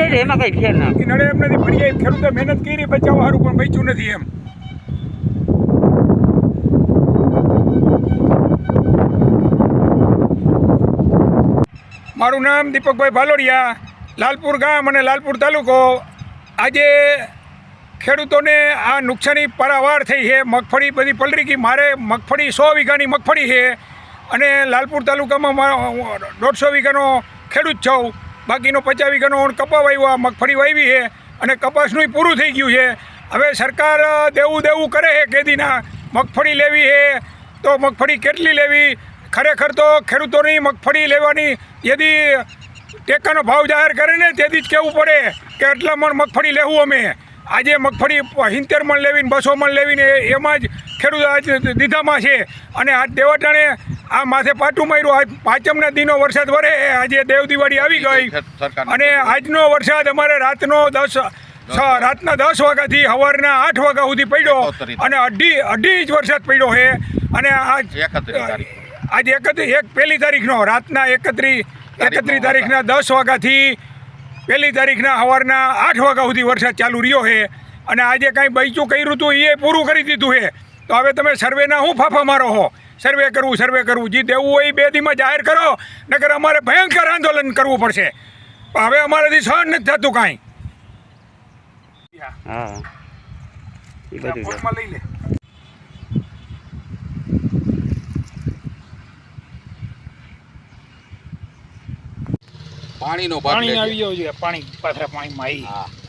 જાય તો એમાં કઈ ફેર ના. નડે એમ નથી પડી જાય ખેડૂતે મહેનત કરી, બચાવવા સારું પણ બચ્યું નથી એમ. મારું નામ દીપકભાઈ ભાલોડિયા, લાલપુર ગામ અને લાલપુર તાલુકો. આજે ખેડૂતોને આ નુકસાની પારાવાર થઈ છે. મગફળી બધી પલરી ગઈ. મારે મગફળી સો વીઘાની મગફળી છે અને લાલપુર તાલુકામાં દોઢસો વીઘાનો ખેડૂત છું. બાકીનો પચાસ વીઘાનો કપા વાવ્યો મગફળી વાવી છે અને કપાસનું પૂરું થઈ ગયું છે. હવે સરકાર દેવું દેવું કરે છે કેદીના મગફળી લેવી છે તો મગફળી કેટલી લેવી? ખરેખર તો ખેડૂતોની મગફળી લેવાની યદી ટેકાનો ભાવ જાહેર કરે ને તેથી જ કહેવું પડે કે એટલા મણ મગફળી લેવું અમે. આજે મગફળી સિત્તેર મણ લેવીને, બસો મણ લેવીને, એમાં જ ખેડૂત આજ દીધામાં છે. અને આજ દેવટાણે આ માથે પાટું માર્યું. આજ પાંચમના દિનો વરસાદ વરે. આજે દેવ દિવાળી આવી ગઈ. અને આજનો વરસાદ અમારે રાતનો દસ રાતના દસ વાગ્યાથી સવારના આઠ વાગ્યા સુધી પડ્યો. અને અઢી અઢી ઇંચ વરસાદ પડ્યો છે અને આજ આજ એકત્રીસ એક પહેલી તારીખનો રાતના એકત્રીસ એકત્રીસ તારીખના દસ વાગ્યાથી પહેલી તારીખના સવારના આઠ વાગ્યા સુધી વરસાદ ચાલુ રહ્યો છે અને આજે કાંઈ બૈચું કર્યું હતું એ પૂરું કરી દીધું છે તો હવે તમે સર્વેના હું ફાફા મારો હો? સર્વે કરવું સર્વે કરવું. જે દેવું હોય એ બે દીમાં જાહેર કરો નકર અમારે ભયંકર આંદોલન કરવું પડશે. હવે અમારાથી સહન નથી થતું કાંઈ. હા. એ બધું લઈ લે. પાણીનો પાણી. આવી ગયો છે. પાણી પાથરા પાણીમાં આવી. હા.